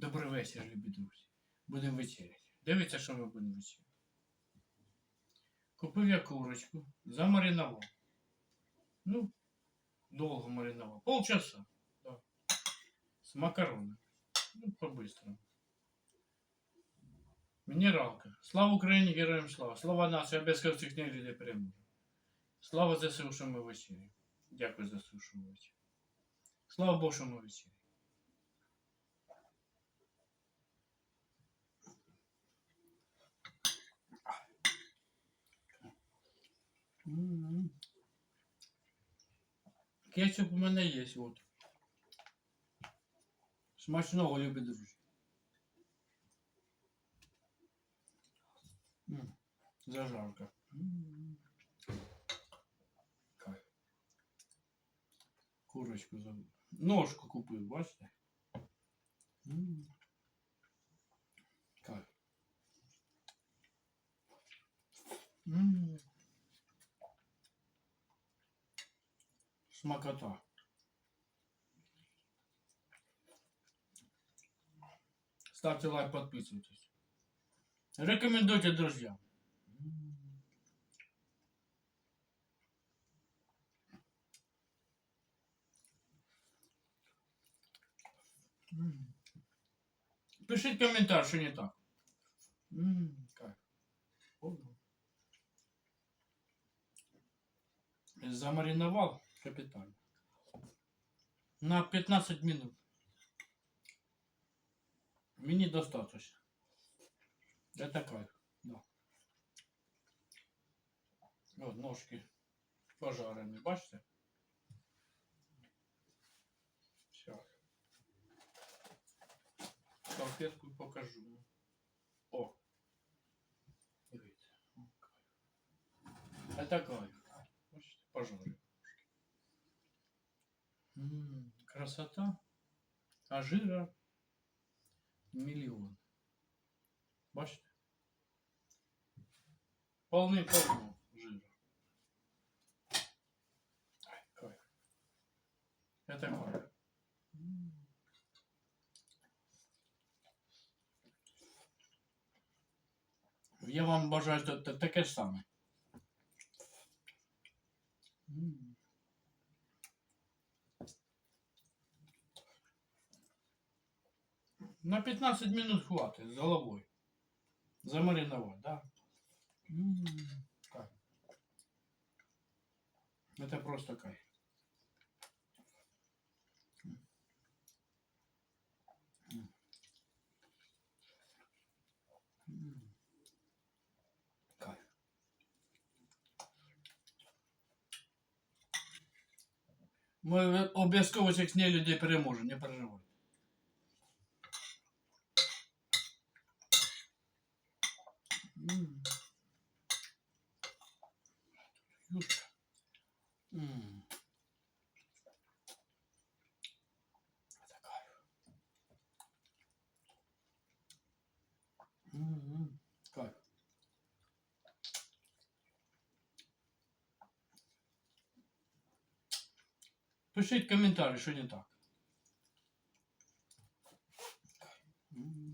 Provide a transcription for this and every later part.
Добрий вечір, любі друзі. Будемо вечеряти. Дивіться, що ми будемо вечеряти. Купив я курочку, замаринував. Ну, довго маринував. Полчаса. Да. З макаронами. Ну, по-быстрому. Мінералка. Слава Україні, героям слава. Слава нації, обов'язково всіх не людей переможе. Слава ЗСУ, що ми вечеряємо. Дякую за що. Слава Богу, що ми вечеряємо. Кетчуп у мене є, от. Смачного, любі друзі. М, Зажарка. М. Кайф. Курочку забув. Ножку купив, бачите? Смакота. Ставьте лайк, подписывайтесь. Рекомендуйте друзьям. Пишите комментарий, что не так. Замариновал капитально. На 15 минут. Мені достаточно. Это кайф. Да. От ножки пожарені, бачите? Сейчас. Салфетку покажу. О. Дивіться. О, кайф. Это кайф. Бачите, пожарені. Красота. А жира миллион. Бачите? Полный-полно жира. Ай, кайф. Это кайф. Я вам бажаю та- та- таке саме. М. На 15 минут хватит с головой. Замариновать, да? М, Кайф. Это просто кайф. Ми обов'язково цих людей переможемо, не переживай. Кайф. Пишіть коментарі, що не так. М.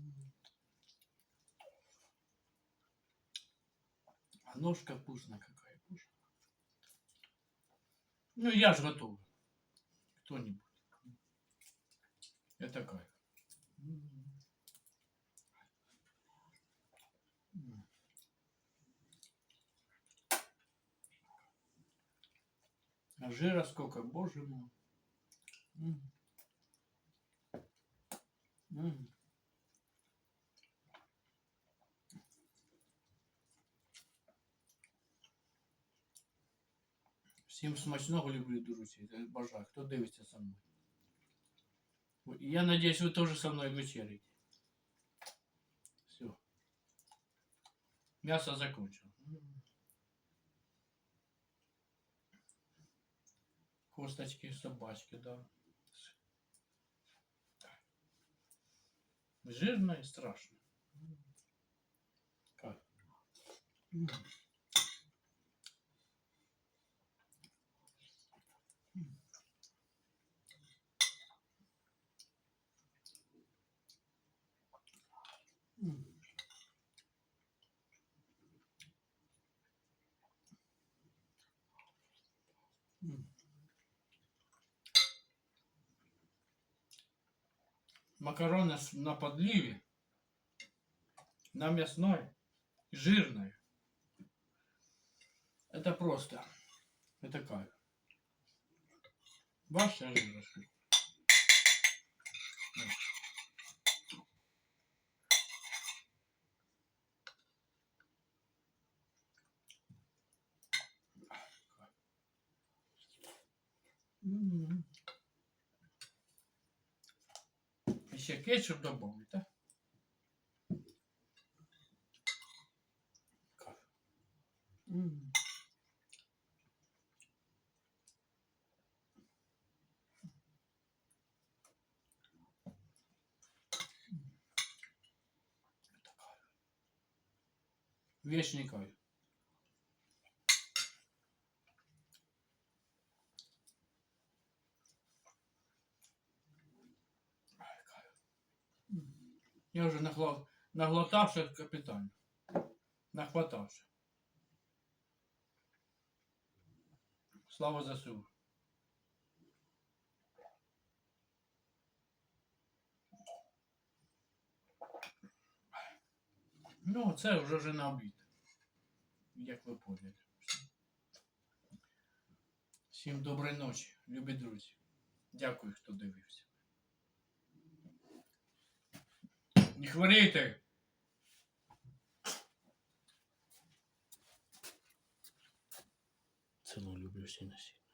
А ножка вкусная какая. Ну, я же готов. Кто-нибудь. Это кайф. А жира сколько, боже мой. М. М. Всім смачного люблю, друзі. Я Бажаю, хто дивиться со мною. І Я надеюсь, ви теж со мною вечеряете. Все. Мясо закончил. М. Косточки собачки, да. Жирно и страшно. М. Как? Макароны на подливе, на мясной, жирной. Это просто. Это кайф. Бачите, они растут. М. Еще кетчуп добавить, да? Кайф. М. Я вже наглотався капітально. Нахватався. Слава ЗСУ. Ну, це вже вже на обід. Як ви поняли. Всім доброї ночі, любі друзі. Дякую, хто дивився. Не хворійте! Целую люблю всі на світ.